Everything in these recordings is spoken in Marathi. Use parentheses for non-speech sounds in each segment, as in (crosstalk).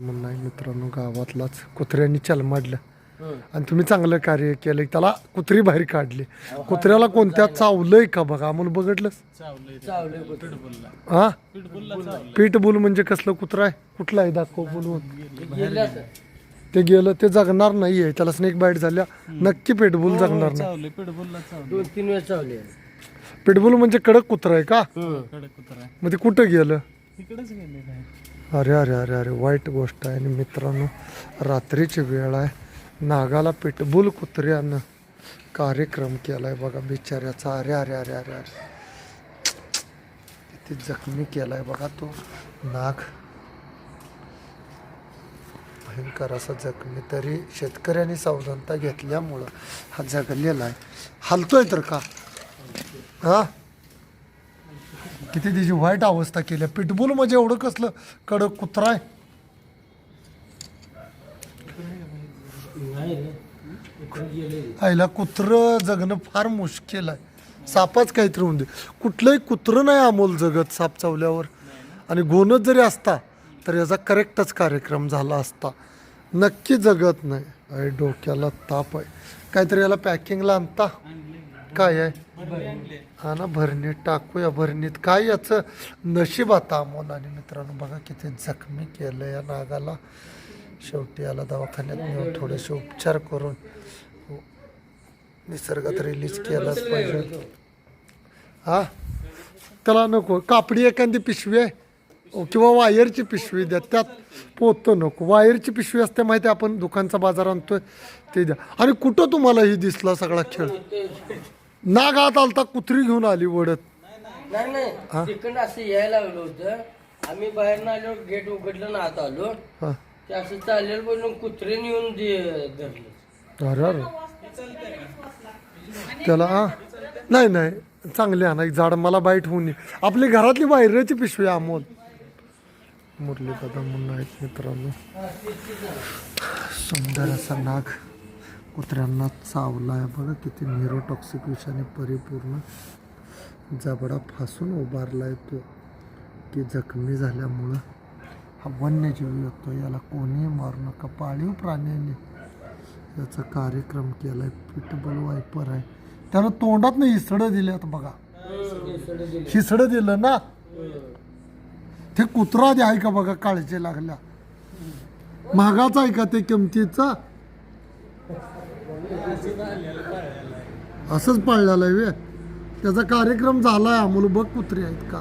म्हणणं आहे मित्रांनो गावातलाच कुत्र्यांनी चलमाडलं आणि तुम्ही चांगलं कार्य केलं त्याला कुत्री बाहेर काढली. कुत्र्याला कोणत्या चावलंय का बघा आम्हाला बघितलं हा? पीठबुल म्हणजे कसलं कुत्रा आहे? कुठला आहे? दाखव बोलवून ते गेलं ते जगणार नाहीये. त्याला स्नेक बाईट झाल्या. नक्की पेटबुल जगणार नाही. चावले पिडबुलला चावले दोन तीन वेळ चावले पेटबुल म्हणजे कडक कुत्रा आहे का? कडक कुत्रा मग ते कुठं गेलं? इकडेच गेले काय अरे अरे अरे अरे वाईट गोष्ट आहे. आणि मित्रांनो रात्रीची वेळ आहे. नागाला पिटबुल कुत्र्यानं कार्यक्रम केला आहे बघा बिचाऱ्याचा. अरे अरे अरे अरे अरे. किती जखमी केलाय बघा तो नाग. भयंकर असा जखमी. तरी शेतकऱ्यांनी सावधानता घेतल्यामुळं हा जगलेला आहे. हलतोय तर का? हा? किती त्याची वाईट अवस्था केली. पिटबुल म्हणजे एवढं कसलं कडक कुत्रा आहे. आईला कुत्रं जगणं फार मुश्किल आहे. सापाच काहीतरी होऊन दे. कुठलंही कुत्रं नाही अमोल जगत साप चावल्यावर. आणि गोनच जरी असता तर याचा करेक्टच कार्यक्रम झाला असता. नक्की जगत नाही. अरे डोक्याला ताप आहे. काहीतरी याला पॅकिंगला आणता. काय आहे? हा ना भरणीत टाकूया भरणीत. काय याचं नशीब आता अमोल मित्रांनो बघा किती जखमी केलं या नागाला. शेवटी याला दवाखान्यात नेऊन थोडेसे उपचार करून. हो, निसर्गात रिलीज केलाच पाहिजे. हा? त्याला नको कापडी एखादी पिशवी आहे. हो, किंवा वायरची पिशवी द्या त्यात पोहतो नको. वायरची पिशवी असते माहिती आहे, आपण दुकानचा बाजार आणतोय ते द्या. आणि कुठं तुम्हाला ही दिसला सगळा खेळ? नाग आत आलता कुत्री घेऊन आली वडत. नाही नाही. तिकडं असं यायला लागलं होतं. आम्ही बाहेर आलो गेट उघडलं ना आत आलो. हा. ते असं चाललेलं बोलून कुत्रे नेऊन दे- धरलं. अरे अरे. त्याला हा? नाही नाही. चांगले आणा एक झाड मला बाईट होऊन ये. आपली घरातली बाहेरची पिशवी आहे, अमोल. मुरली दादा म्हणून आहेत मित्रांनो. सुंदर असा नाग. कुत्र्यांना चावला आहे. बघा किती न्यूरोटॉक्सिक विषाने परिपूर्ण जबडा फासून उभारलाय तो. की जखमी झाल्यामुळं हा वन्यजीव येतो याला कोणीही मारू नका. पाळीव प्राण्यांनी याचा कार्यक्रम केला आहे पिटबल वायपर आहे. त्यानं तोंडात ना हिसडं दिल्यात बघा. हिसडं दिलं ना? ते कुत्रा द्या का बघा काळजी लागल्या. महागाचा आहे का ते किमतीचा. असंच पाळलेलं आहे वे. त्याचा कार्यक्रम झालाय अमोल बघ कुत्री आहेत का?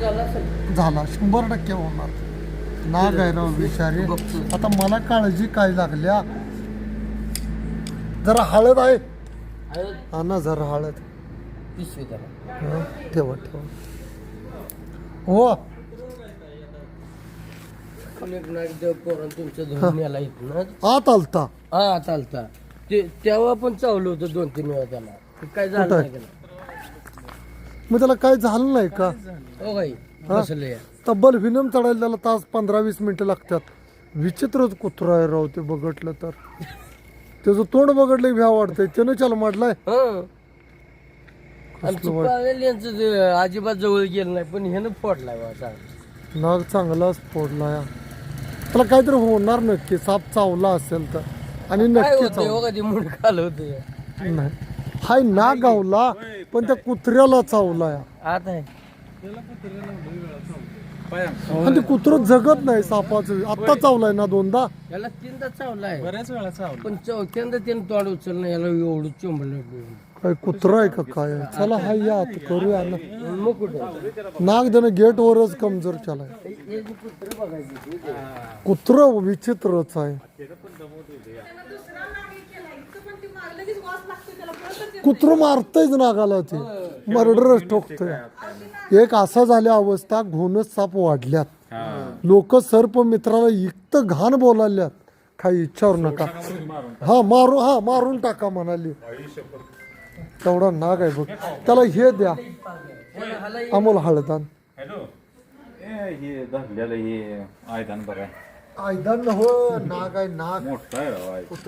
झाला झाला शंभर टक्के होणार. नाग आहे राव विषारी. आता मला काळजी काय लागल्या? जरा हळद आहे. हा ना जरा हळद. हं, ठेवा ठेवा. हो. तुमच्या धरून इथनं आलता. हा चालता ते तेव्हा पण चावलं होतं दोन तीन वेळा त्याला. ते काय झालं नाही त्याला. मग त्याला काय झालं नाही का? हो काही बसले. तब्बल विनम चढायला त्याला तास पंधरा वीस मिनिटं लागतात. विचित्रच कुत्रा आहे राव ते बघितलं तर. त्याचं तोंड बघितलं भ्या वाटतंय त्यानं चल माडलाय हं. यांचं ते अजिबात जवळ गेलं नाही पण ह्यानं फोडलाय बा चांगला. नाग चांगलाच फोडला या त्याला काहीतरी होणार नक्की. साप चावला असेल तर. आणि काय नक्की होतं कधी मुंड आलं होतं नाही. हाय ना गावला पण त्या कुत्र्याला चावला आता आहे. आणि ते कुत्रं जगत नाही सापाचं. आता चावलाय ना दोनदा. याला तीनदा चावलाय. बऱ्याच वेळा चावलं. पण चौथ्यांदा त्यानं तोंड उचललं याला एवढं चोंबलं काय कुत्रा आहे का काय? आहे? चला हाय या आता करूया ना. मग कुठं? नाग देणं गेट वरच कमजोर केलाय जे कुत्रं बघायची ते. कुत्र विचित्रच आहे. कुत्र मारतयच नागाला ते. मर्डरच ठोकतय. एक असा झाल्या अवस्था घोणच साप वाढल्यात. लोक सर्प मित्राला इतकं घाण बोलाल्यात. काही इच्छावर नका. हा मारू हा मारून टाका म्हणाली. तेवढा नाग आहे बघ. त्याला हे द्या. अमोल हळदान. हॅलो. ए हे धरलेलं हे आयदान बघा आयदान हो नाग आहे नाग. मोठा आहे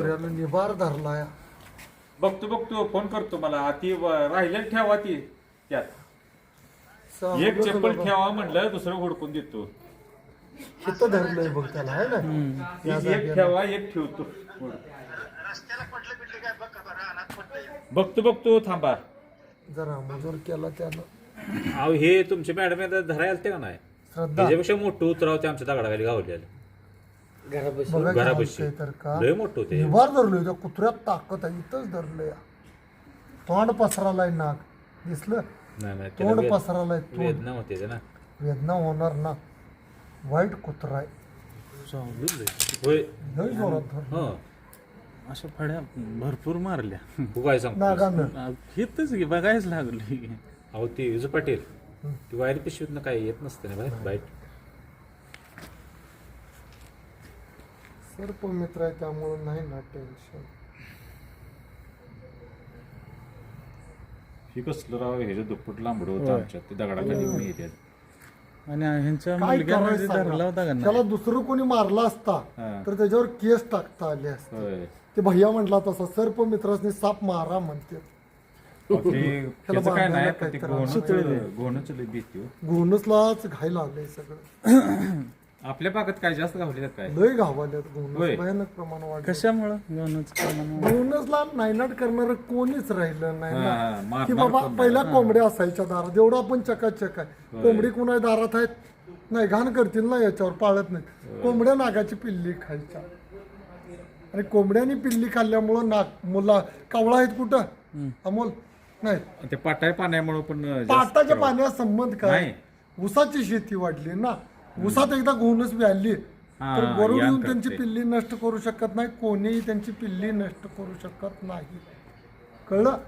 राव निभार धरलाय. बघतो बघतो फोन करतो मला. ती राहिलेली ठेवा ती त्यात. एक चप्पल ठेवा म्हणलं दुसरं हुडकून देतो. धरलंय बघ त्याला आहे ना? या एक जागेला. ठेवा एक ठेवतो. बघतो बघतो थांबा. जरा मजूर केला त्यानं. अहो हे तुमचे मॅडम धरायला ते का नाही? श्रद्धा. त्याच्यापेक्षा मोठं उतराव ते आमच्या दगडाखाली गावलेलं. घरापाशी बघा घरापाशी. घालतंय तर का? लय मोठं होते निभार धरलोय त्या कुत्र्यात ताकद आहे इथंच धरलंय. तोंड पसरालाय नाक. दिसलं? नाही नाही त्याला तोंड वेद- पसरालाय तोंड. वेदना होते ते ना वेदना होणार ना. वाईट कुत्रा आहे. होय. लय जोरात धरलं. हं. अशा फड्या भरपूर मारल्या. तू काय सांगतो नागानं. हितच की बघायच लागली. अहो ती युज पाटील ती वायर पिशवीतनं काय येत नसते ना बाहेर बाईट सर्प मित्र आहे त्यामुळे नाही ना टेन्शन ही कसलं राव ह्याच्या दुप्पट लांबड होतं आमच्या ते दगडाखाली पण येतात आणि ह्यांच्या काय मुलग्यानं करायचं जे सांगा? धरला होता का त्याला दुसरं कोणी मारला असता हा. तर त्याच्यावर केस टाकता आले असते. होय. ते भैया म्हटला तसा सर्प मित्रासनी साप मारा म्हणते. त्याचं काय बांधायला नाही पण ते काहीतरी गोणच गोणच लय भीती हो. घोणसलाच घायला आलंय सगळं. (clears throat) आपल्या भागात काय जास्त गावले काय? लय होय. भयानक प्रमाण वाढलं. कशामुळं? गणच घोणसला नायनाट करणार कोणीच राहिलं नाही ना. की बाबा पहिल्या कोंबड्या असायच्या दारात. एवढं आपण चकाचक आहे. कोंबडी कुणा दारात आहेत? नाही घाण करतील ना याच्यावर पाळत नाही कोंबड्या नागाची पिल्ली खायच्या. आणि कोंबड्यानी पिल्ली खाल्ल्यामुळं नाग मुला कावळा आहेत कुठं? अमोल? नाही. ते पाटाय पाण्यामुळे पण जास्त पाटाच्या. पाण्यात संबंध काय? नाही. ऊसाची शेती वाढली ना. ऊसात एकदा व्याली. हा, तर गरुड येऊन त्यांची. पिल्ली नष्ट करू शकत नाही कोणीही त्यांची पिल्ली नष्ट करू शकत नाही. कळलं?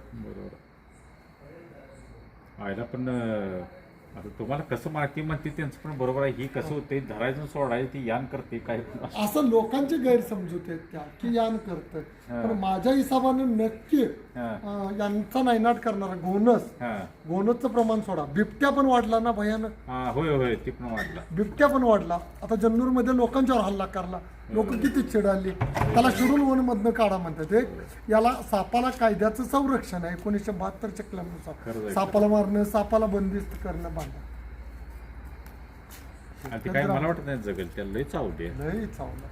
आयला पण आता तुम्हाला कसं माहिती म्हणते त्यांचं पण बरोबर आहे. ही कसं होते धरायचं सोडायचं ती यान करते काय असं. लोकांचे गैरसमजूत आहेत त्या की यान करत पण माझ्या हिसाबाने नक्की. अं, यांचा नायनाट करणारा घोणस हा. प्रमाण सोडा. बिबट्या पण वाढला ना भयानक. हा होय होय ती पण वाढला. बिबट्या पण वाढला. आता जन्नूरमध्ये लोकांच्यावर हल्ला करला. लोक किती चिडाली त्याला शेड्यूल वन मधनं काढा म्हणतात एक याला सापाला कायद्याचं संरक्षण आहे एकोणीसशे बहात्तरच्या कलमानुसार. सापाला मारणं सापाला बंदिस्त करणं बांधा. आणि ते काय मला वाटत नाही जगेल त्याला लय चावते लई चावला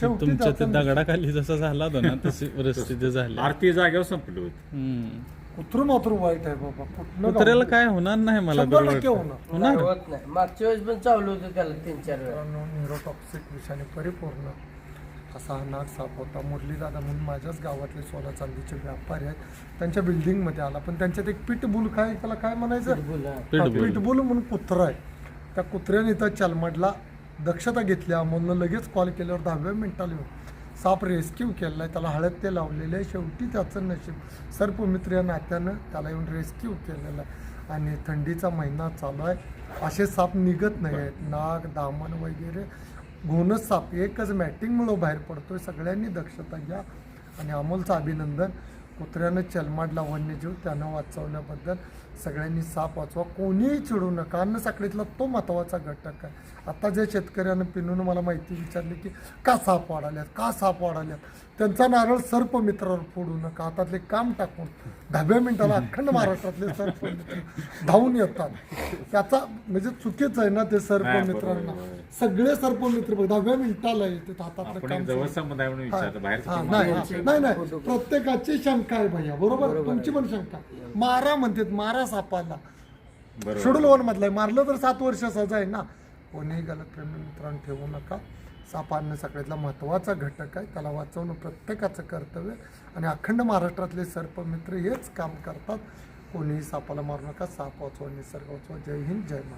शेवटी तुमच्या दगडाखाली जसा झाला होता ना तशी परिस्थिती झाली. आरती जागेवर संपली होती. कुत्र मात्र वाईट आहे बाबा कुठनं कुत्र्याला? काय होणार नाही मला शंभर तर टक्के वाटतं. होणार. होणार. होत नाही. मागच्या वेळेस पण चावलं होतं त्याला तीन चार वेळा. मित्रांनो न्यूरोटॉक्सिक विषाने परिपूर्ण. असा हा नाग साप होता. मुरलीदादा म्हणून माझ्याच गावातले सोना चांदीचे व्यापारी आहेत. त्यांच्या बिल्डिंगमध्ये आला. पण त्यांच्यात एक पिटबुल काय त्याला काय म्हणायचं? बोला हा, पिटबुल. पिटबुल म्हणून कुत्रा आहे त्या कुत्र्याने इथं चलमडला दक्षता घेतली. अमोलनं लगेच कॉल केल्यावर दहाव्या मिनिटाला येऊन साप रेस्क्यू केला आहे त्याला हळद ते लावलेलं आहे. शेवटी त्याचं नशीब सर्पमित्र या नात्यानं त्याला येऊन रेस्क्यू केलेलं आहे. आणि थंडीचा महिना चालू आहे. असे साप निघत नाही आहेत. नाग दामन वगैरे घोणच साप. एकच मॅटिंगमुळं बाहेर पडतो आहे सगळ्यांनी दक्षता घ्या. आणि अमोलचं अभिनंदन. कुत्र्यानं चलमाडला वन्यजीव त्यानं वाचवल्याबद्दल सगळ्यांनी साप वाचवा. कोणीही चिडू नका. अन्न साखळीतला तो महत्त्वाचा घटक आहे. आता जे शेतकऱ्यानं पिनून मला माहिती विचारली की का साप वाढाल्यात? का साप वाढाल्यात? त्यांचा नारळ सर्प मित्रावर फोडू नका. हातातले काम टाकून दहाव्या मिनिटाला अखंड महाराष्ट्रातले सर्प मित्र धावून येतात. त्याचा म्हणजे चुकीच आहे ना ते सर्प मित्रांना. सगळे सर्प मित्र बघ, दहाव्या मिनिटाला येते हातातलं काम नाही नाही प्रत्येकाची शंका आहे भैया? बरोबर? तुमची पण शंका. मारा म्हणतात मारा सापाला. बरोबर. शेड्यूल वन मधला आहे. मारलं तर सात वर्ष सजा आहे ना. कोणीही गलतप्रेमी मित्रांनो ठेवू नका. साप आणणं सगळ्यातला महत्त्वाचा घटक आहे. त्याला वाचवणं प्रत्येकाचं कर्तव्य आहे. आणि अखंड महाराष्ट्रातले सर्पमित्र हेच काम करतात. कोणीही सापाला मारू नका. साप वाचवा निसर्ग वाचवा. जय हिंद जय महाराष्ट्र.